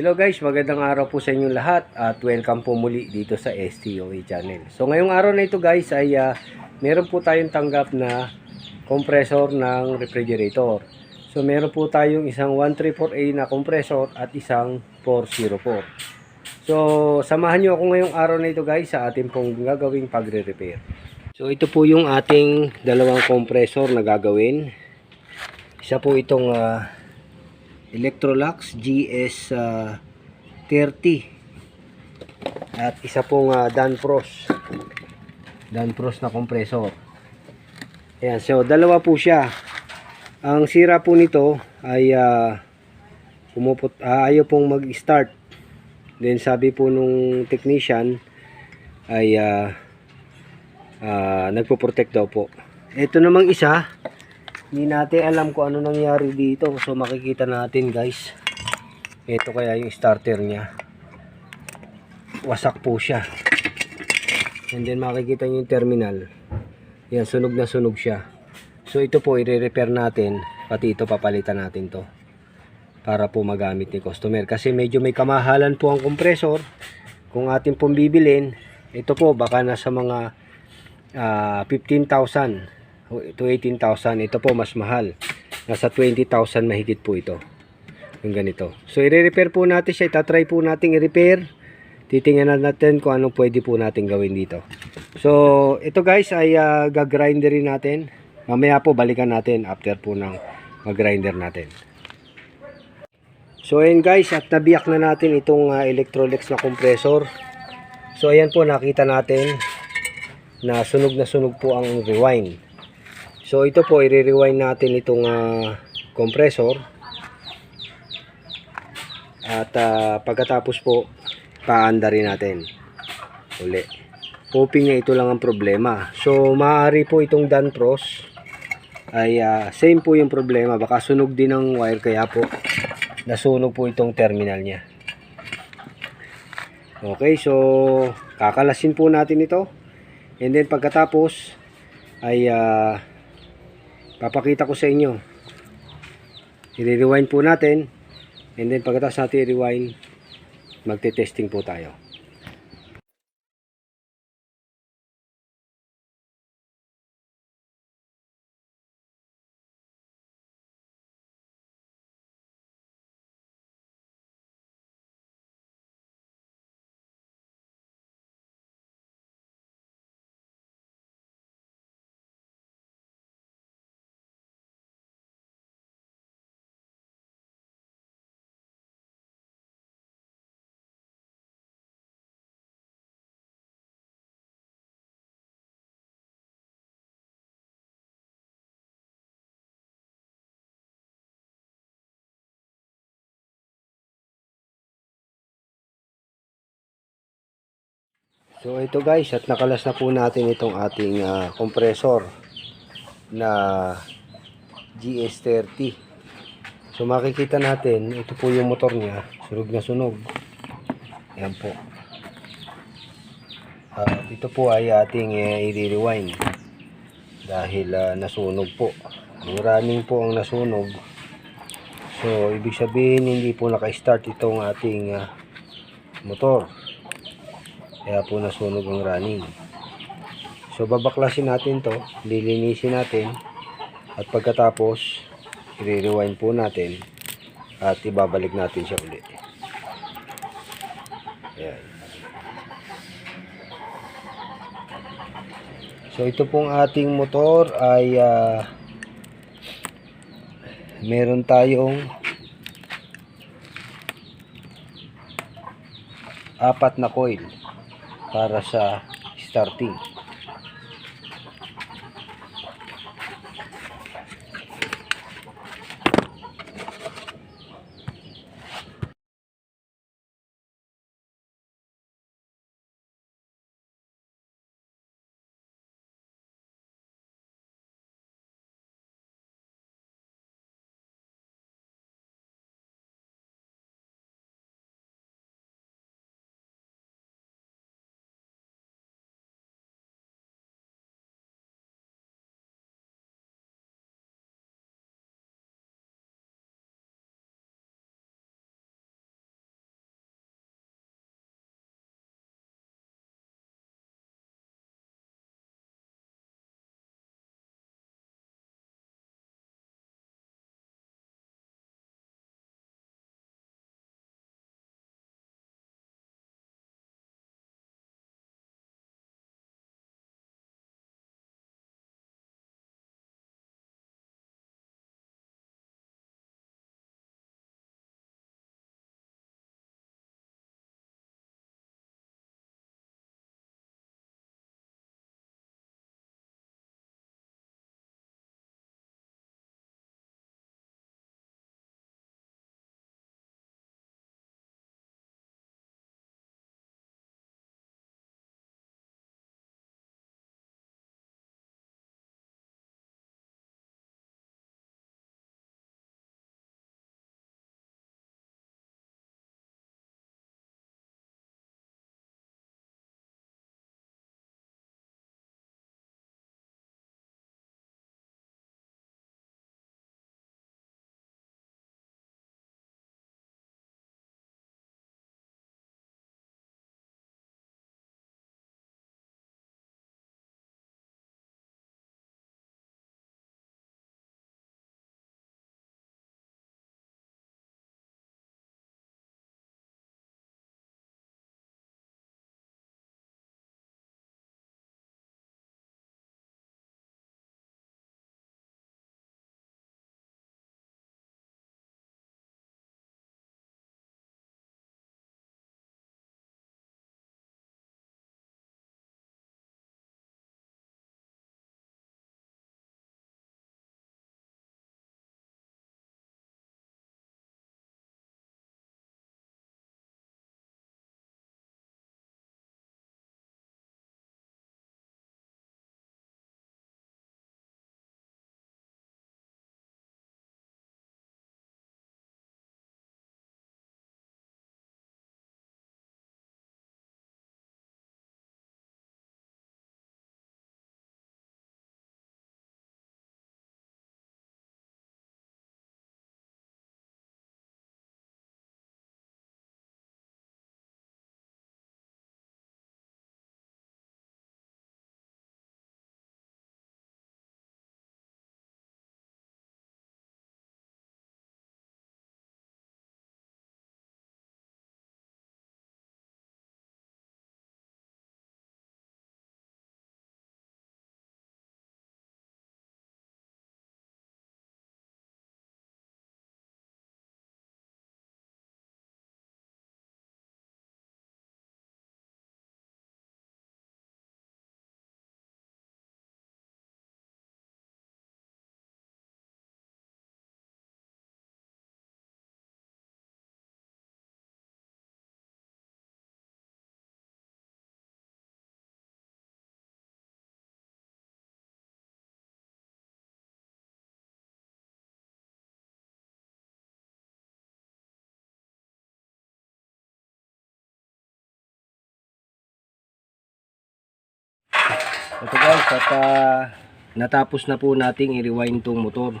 Hello guys, magandang araw po sa inyong lahat at welcome po muli dito sa STOA channel. So ngayong araw na ito guys ay ah, meron po tayong tanggap na compressor ng refrigerator. So meron po tayong isang 134A na compressor at isang 404. So samahan nyo ako ngayong araw na ito guys sa ating pong gagawing pagre-repair. So ito po yung ating dalawang compressor na gagawin. Isa po itong ah, Electrolux GS ah, 30 at isa pong uh, Danfoss Danfoss na compressor Ayan, so dalawa po siya. Ang sira po nito ay ah, pumuput ah, ayaw pong mag-start. Then sabi po nung technician ay ah, ah, nagpo-protect daw po. Ito namang isa hindi natin alam kung ano nangyari dito. So makikita natin guys. Ito kaya yung starter niya. Wasak po siya. And then makikita nyo yung terminal. Yan, sunog na sunog siya. So ito po i-repair natin. Pati ito papalitan natin to. Para po magamit ni customer. Kasi medyo may kamahalan po ang compressor. Kung atin pong bibilin, ito po baka nasa mga ah, 15,000 to 18,000 ito po mas mahal. Nasa 20,000 mahigit po ito. Yung ganito. So i-repair po natin siya. Itatry po natin i-repair. Titingnan natin kung anong pwede po natin gawin dito. So ito guys ay uh, gagrinderin natin. Mamaya po balikan natin after po ng mag-grinder natin. So ayan guys at nabiyak na natin itong uh, Electrolux na compressor. So ayan po nakita natin na sunog na sunog po ang rewind So ito po i-rewind natin itong ah, compressor. At ah, pagkatapos po paanda rin natin. Uli. Hoping niya ito lang ang problema. So maaari po itong Danfoss ay ah, same po yung problema. Baka sunog din ang wire kaya po nasunog po itong terminal niya. Okay, so kakalasin po natin ito. And then pagkatapos ay ah, papakita ko sa inyo. I-rewind po natin and then pagkatapos natin i-rewind magte-testing po tayo So ito guys, at nakalas na po natin itong ating ah, compressor na GS30. So makikita natin, ito po yung motor niya, sunog na sunog. Ayan po. At ito po ay ating uh, i-rewind dahil ah, nasunog po. Running po ang nasunog. So ibig sabihin hindi po naka-start itong ating ah, motor. Kaya po nasunog ang running. So babaklasin natin to, lilinisin natin at pagkatapos i-rewind po natin at ibabalik natin siya ulit. Ayan. So ito pong ating motor ay ah, meron tayong apat na coil para sa starting. Ito guys, at ah, natapos na po nating i-rewind tong motor.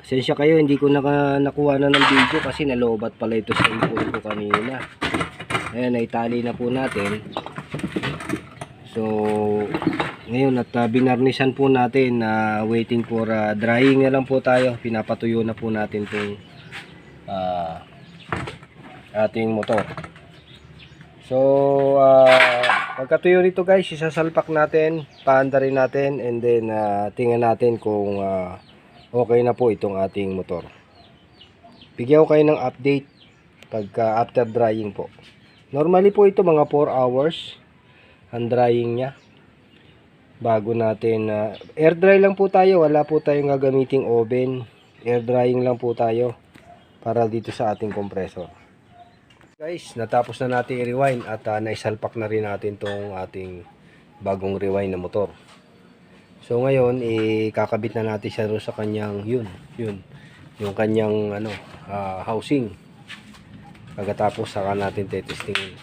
Pasensya kayo, hindi ko naka, nakuha na ng video kasi nalobat pala ito sa ipon ko kanina. Ayan, naitali na po natin. So, ngayon at uh, binarnisan po natin na waiting for ah, drying na lang po tayo. Pinapatuyo na po natin tong ah, ating motor. So, ah, pagkatuyo nito guys, isasalpak natin, paandarin natin, and then ah, tingnan natin kung ah, okay na po itong ating motor. Bigyan ko kayo ng update pagka after drying po. Normally po ito mga 4 hours ang drying niya. Bago natin, ah, air dry lang po tayo, wala po tayong gagamiting oven. Air drying lang po tayo para dito sa ating compressor. Guys, natapos na natin i-rewind at ah, naisalpak na rin natin tong ating bagong rewind na motor. So ngayon, ikakabit na natin siya doon sa kanyang yun, yun. Yung kanyang ano, ah, housing. Pagkatapos saka natin tetestingin.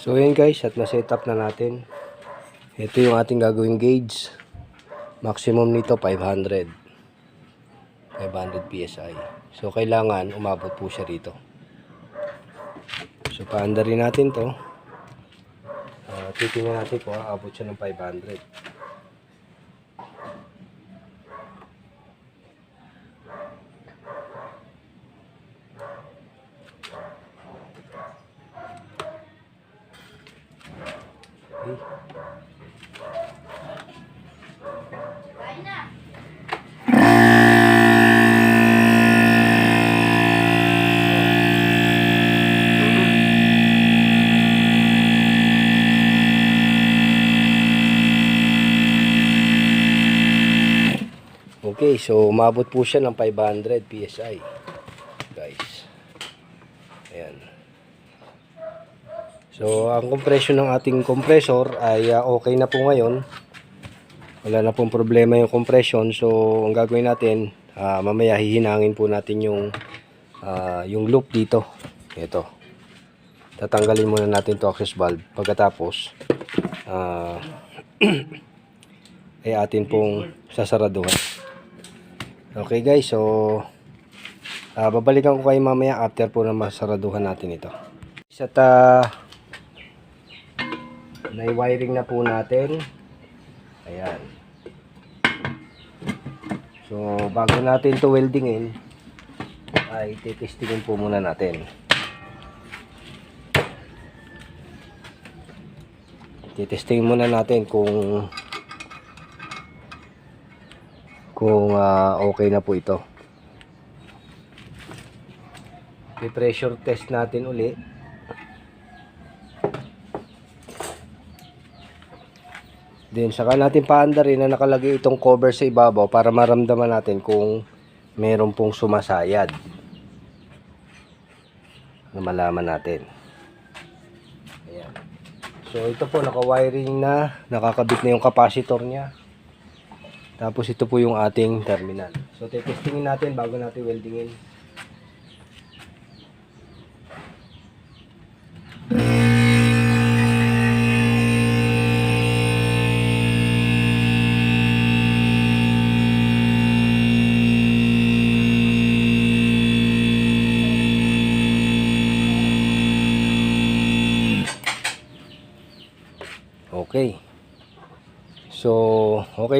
So yun guys, at na-set up na natin. Ito yung ating gagawing gauge. Maximum nito 500. 500 PSI. So kailangan umabot po siya rito. So paanda rin natin to. Uh, titingnan natin kung aabot siya ng 500. So umabot po siya ng 500 PSI. Guys. Ayan. So, ang compression ng ating compressor ay ah, okay na po ngayon. Wala na pong problema yung compression. So, ang gagawin natin, ah, mamaya hihinangin po natin yung ah, yung loop dito. Ito. Tatanggalin muna natin to access valve. Pagkatapos, ah, ay atin pong sasaraduhan. Okay guys, so ah, babalikan ko kayo mamaya after po na masaraduhan natin ito. At uh, nai-wiring na po natin. Ayan. So, bago natin to weldingin, ay titestingin po muna natin. Titestingin muna natin kung kung ah, okay na po ito. I-pressure test natin uli. Then saka natin paandarin na nakalagay itong cover sa ibabaw para maramdaman natin kung meron pong sumasayad. Na malaman natin. Ayan. So ito po naka-wiring na, nakakabit na yung capacitor niya. Tapos ito po yung ating terminal. So testingin natin bago natin weldingin.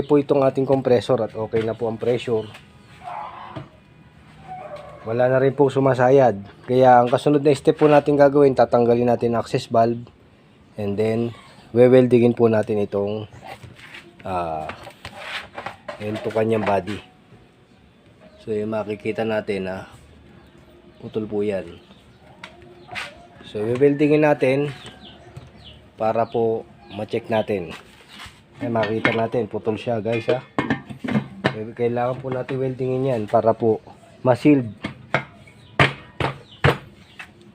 Okay po itong ating compressor at okay na po ang pressure. Wala na rin po sumasayad. Kaya ang kasunod na step po natin gagawin, tatanggalin natin access valve and then weweldingin po natin itong ah ito kanyang body. So, yung makikita natin na putol po yan. So, weweldingin natin para po ma-check natin. Ay, makita natin, putol siya guys ha. Kailangan po natin weldingin yan para po ma-sealed.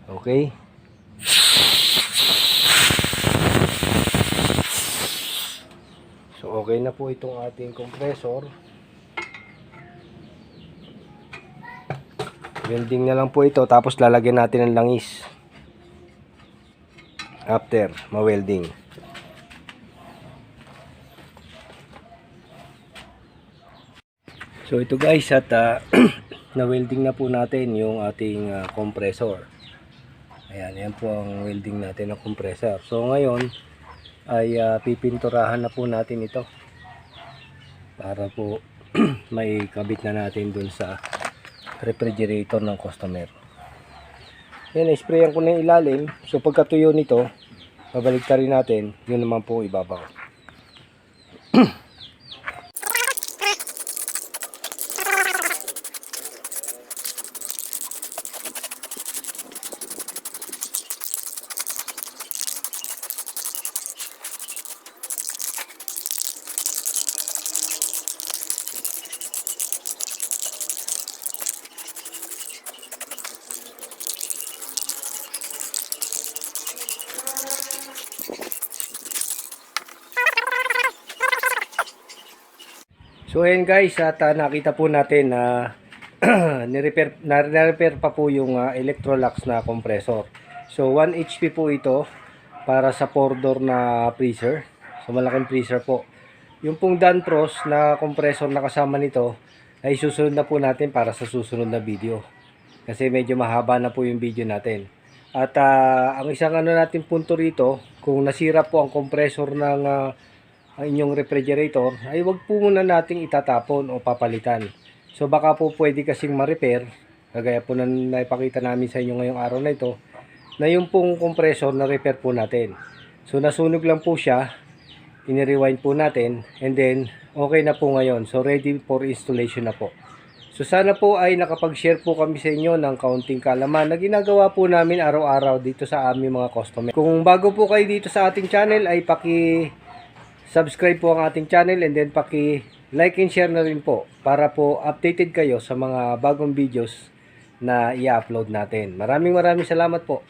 Okay? So, okay na po itong ating compressor. Welding na lang po ito, tapos lalagyan natin ng langis. After, ma-welding. So ito guys at ah, na-welding na po natin yung ating ah, compressor. Ayan, yan po ang welding natin ng compressor. So ngayon ay ah, pipinturahan na po natin ito. Para po may kabit na natin dun sa refrigerator ng customer. Yan, sprayan ko na yung ilalim. So pagkatuyo nito, babalik rin natin, yun naman po ibabaw. So ayan guys, at ah, nakita po natin na ni-repair na, repair pa po yung ah, Electrolux na compressor. So 1 HP po ito para sa 4 door na freezer. So malaking freezer po. Yung pong Danpros na compressor na kasama nito ay susunod na po natin para sa susunod na video. Kasi medyo mahaba na po yung video natin. At ah, ang isang ano natin punto rito, kung nasira po ang compressor ng ah, ang inyong refrigerator, ay wag po muna nating itatapon o papalitan. So baka po pwede kasing ma-repair, kagaya po na naipakita namin sa inyo ngayong araw na ito, na yung pong compressor na repair po natin. So nasunog lang po siya, ini-rewind po natin, and then okay na po ngayon. So ready for installation na po. So sana po ay nakapag-share po kami sa inyo ng kaunting kalaman na ginagawa po namin araw-araw dito sa aming mga customer. Kung bago po kayo dito sa ating channel ay paki subscribe po ang ating channel and then paki like and share na rin po para po updated kayo sa mga bagong videos na i-upload natin. Maraming maraming salamat po.